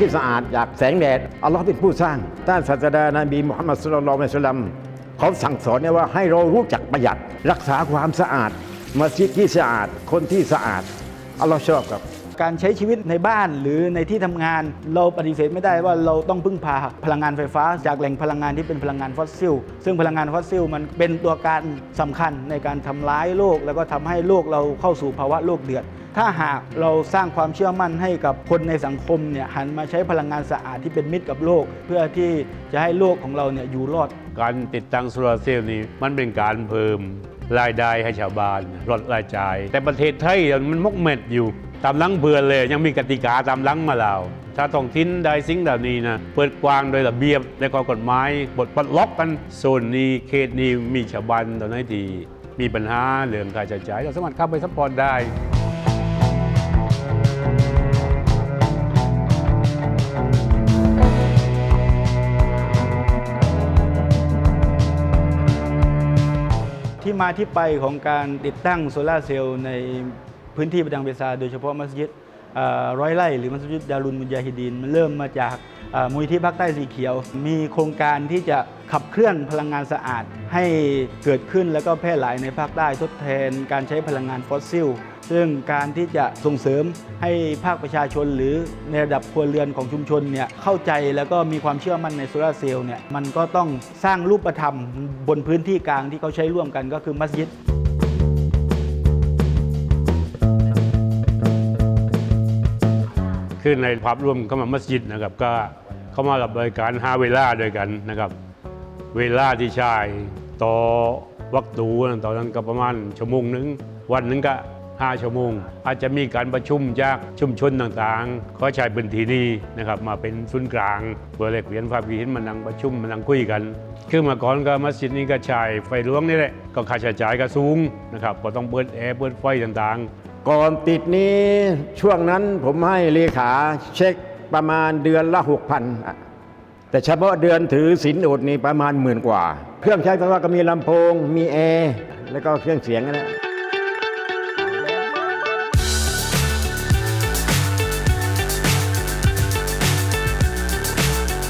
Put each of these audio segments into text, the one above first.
ที่สะอาดจากแสงแดดอัลลอฮ์เป็นผู้สร้างท่านศาสดานบีมุฮัมมัดสุลลัลลอฮุอะลัยฮิวะสัลลัมเขาสั่งสอนเนี่ยว่าให้เรารู้จักประหยัด รักษาความสะอาดมัสยิดที่สะอาดคนที่สะอาดอัลลอฮ์ชอบครับ การใช้ชีวิตในบ้านหรือในที่ทำงาน เราปฏิเสธไม่ได้ว่าเราต้องพึ่งพาพลังงานไฟฟ้า จากแหล่งพลังงานที่เป็นพลังงานฟอสซิล ซึ่งพลังงานฟอสซิลมันเป็นตัวการสำคัญในการทำร้ายโลก แล้วก็ทำให้โลกเราเข้าสู่ภาวะโลกเดือด ถ้าหากเราสร้างความเชื่อมั่นให้กับคนในสังคมเนี่ยหันมาใช้พลังงานสะอาดที่เป็นมิตรกับโลก เพื่อที่จะให้โลกของเราเนี่ยอยู่รอด การติดตั้งโซลาร์เซลล์นี่มันเป็นการเพิ่มรายได้ให้ชาวบ้านลดรายจ่าย แต่ประเทศไทยมันมกเม็ดอยู่ ตามหลังเบื่อนเลยยังมีกติกาตามหลังมาแล้ว ถ้าต้องทิ้นได้สิ่งเหล่านี้นะเปิดกว้างโดยระเบียบและก็กฎหมายบทปลดล็อกกันโซนนี้เขตนี้มีชาวบ้านตอนนี้ที่มีปัญหาเรื่องการใช้จ่ายเราสามารถเข้าไปซัพพอร์ตได้ที่มาที่ไปของการติดตั้งโซลาเซลล์ใน พื้นที่ประดังเบซาโดยเฉพาะมัสยิดร้อยไร่หรือมัสยิดดารุนมุญญาฮิดีนมันเริ่มมาจากมูลที่ภาคใต้สีเขียว มีโครงการที่จะขับเคลื่อนพลังงานสะอาด ให้เกิดขึ้นแล้วก็แพร่หลายในภาคใต้ทดแทนการใช้พลังงานฟอสซิล ซึ่งการที่จะส่งเสริมให้ภาคประชาชนหรือในระดับครัวเรือนของชุมชนเนี่ยเข้าใจแล้วก็มีความเชื่อมั่นในโซลาเซลล์เนี่ยมันก็ต้องสร้างรูปธรรมบนพื้นที่กลางที่เขาใช้ร่วมกันก็คือมัสยิด คือในภาพรวมเข้ามามัสยิดนะครับก็เข้ามากับบริการหาเวลาด้วยกันนะครับ เวลาที่ใช้ต่อวักตูตอนนั้นก็ประมาณชั่วโมงหนึ่งวันหนึงก็5ชั่วโมง อาจจะมีการประชุมจากชุมชนต่างๆขาใช้พื้นที่นี้นะครับมาเป็นศูนย์กลางเพื่อแลกเปลี่ยนความคิดเห็นมานั่งประชุมมานั่งคุยกันคือมื่อก่อนก็มัสยิดนี้ก็ใช้ไฟหลวงนี่แหละก็ค่าใช้จ่ายก็สูงนะครับก็ต้องเปิดแอร์เปิดไฟต่างๆ ก่อนติดนี้ช่วงนั้นผมให้เลขาเช็คประมาณเดือนละหกพันแต่เฉพาะเดือนถือสินอดนี่ประมาณหมื่นกว่า เครื่องใช้ไฟฟ้าก็มีลำโพง มีแอร์แล้วก็เครื่องเสียงนะ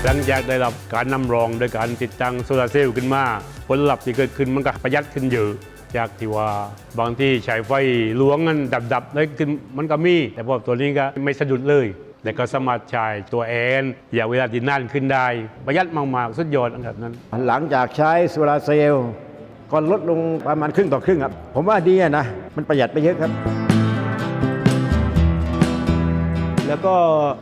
หลังจากได้รับการนำรองโดยการติดตั้งโซลาร์เซลล์ขึ้นมา ผลลัพธ์ที่เกิดขึ้นมันก็ประหยัดขึ้นเยอะ จากที่ว่าบางที่ใช้ไฟหลวงนั้นดับๆได้ขึ้นมันก็มี แต่พอตัวนี้ก็ไม่สะดุดเลยและก็สามารถใช้ตัวแอนอย่าเวลาที่นานขึ้นได้ ประหยัดมากๆสุดยอดแบบนั้น หลังจากใช้โซลาเซลก็ลดลงประมาณครึ่งต่อครึ่งครับ ผมว่าดีนะ มันประหยัดไปเยอะครับ แล้วก็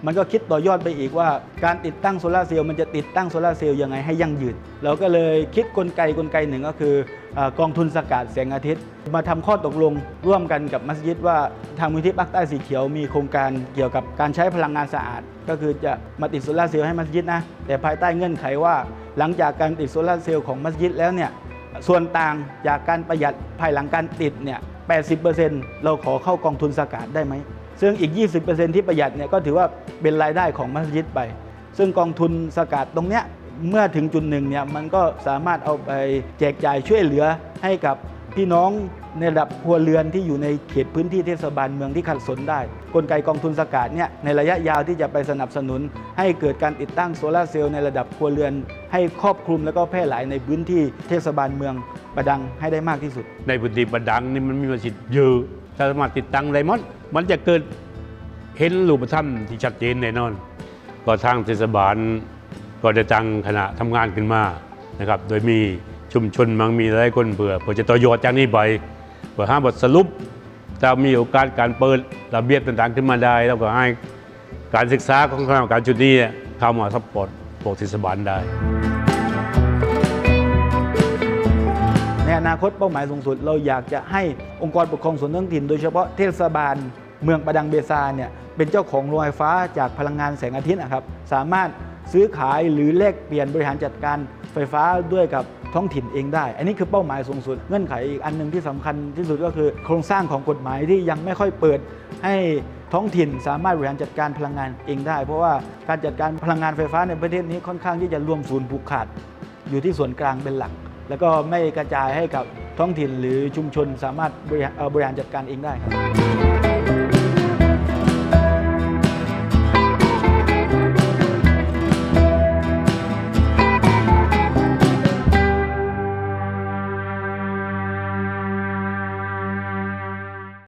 มันก็คิดต่อยอดไปอีกว่า การติดตั้งโซลาเซลล์มันจะติดตั้งโซลาเซลล์ยังไงให้ยั่งยืนเราก็เลยคิดกลไกกลไกหนึ่งก็คืออกองทุนสกัดแสงอาทิตย์ มาทำข้อตกลงร่วมกันกับมัสยิดว่าทางมูลที่ปักใต้สีเขียวมีโครงการเกี่ยวกับการใช้พลังงานสะอาด ก็คือจะมาติดโซลาเซลล์ให้มัสยิดนะแต่ภายใต้เงื่อนไขว่า หลังจากการติดโซลาเซลล์ของมัสยิดแล้วเนี่ยส่วนต่างจากการประหยัดภายหลังการติดเนี่ย80%เราขอเข้ากองทุนสกัดได้ไหม ซึ่งอีก 20%ที่ประหยัดเนี่ยก็ถือว่าเป็นรายได้ของมัสยิดไป ซึ่งกองทุนสกัดตรงเนี้ยเมื่อถึงจุดหนึ่งเนี่ยมันก็สามารถเอาไปแจกจ่ายช่วยเหลือให้กับพี่น้องในระดับครัวเรือนที่อยู่ในเขตพื้นที่เทศบาลเมืองที่ขัดสนได้ กลไกกองทุนสกัดเนี่ยในระยะยาวที่จะไปสนับสนุน ให้เกิดการติดตั้งโซลาร์เซลล์ในระดับครัวเรือน ให้ครอบคลุมแล้วก็แพร่หลายในพื้นที่เทศบาลเมืองประดังให้ได้มากที่สุด ในพื้นที่ประดังนี่มันมีประสิทธิ์เยอะสามารถติดตั้งได้หมด มันจะเกิดเห็นรูปธรรมที่ชัดเจนแน่นอน ก็ทางเทศบาลก็ได้ตั้งคณะทำงานขึ้นมานะครับ โดยมีชุมชนมังมีหลายคนเผื่อเพื่อจะต่อยอดจากนี้ไปเพื่อห้าบทสรุปจะมีโอกาสการเปิดระเบียบต่างๆขึ้นมาได้ แล้วก็ให้การศึกษาของคณะกรรมการชุดนี้เข้ามาซัพพอร์ตพวกเทศบาลได้ ในอนาคตเป้าหมายสูงสุด เราอยากจะให้องค์กรปกครองส่วนท้องถิ่น โดยเฉพาะเทศบาล เมืองประดังเบซาเนี่ยเป็นเจ้าของโรงไฟฟ้าจากพลังงานแสงอาทิตย์นะครับสามารถซื้อขายหรือแลกเปลี่ยนบริหารจัดการไฟฟ้าด้วยกับท้องถิ่นเองได้ อันนี้คือเป้าหมายสูงสุด เงื่อนไขอีกอันหนึ่งที่สำคัญที่สุดก็คือโครงสร้างของกฎหมายที่ยังไม่ค่อยเปิดให้ท้องถิ่นสามารถบริหารจัดการพลังงานเองได้ เพราะว่าการจัดการพลังงานไฟฟ้าในประเทศนี้ค่อนข้างที่จะรวมศูนย์ผูกขาด อยู่ที่ส่วนกลางเป็นหลัก แล้วก็ไม่กระจายให้กับท้องถิ่นหรือชุมชนสามารถบริหารเอ่อบริหารจัดการเองได้ครับ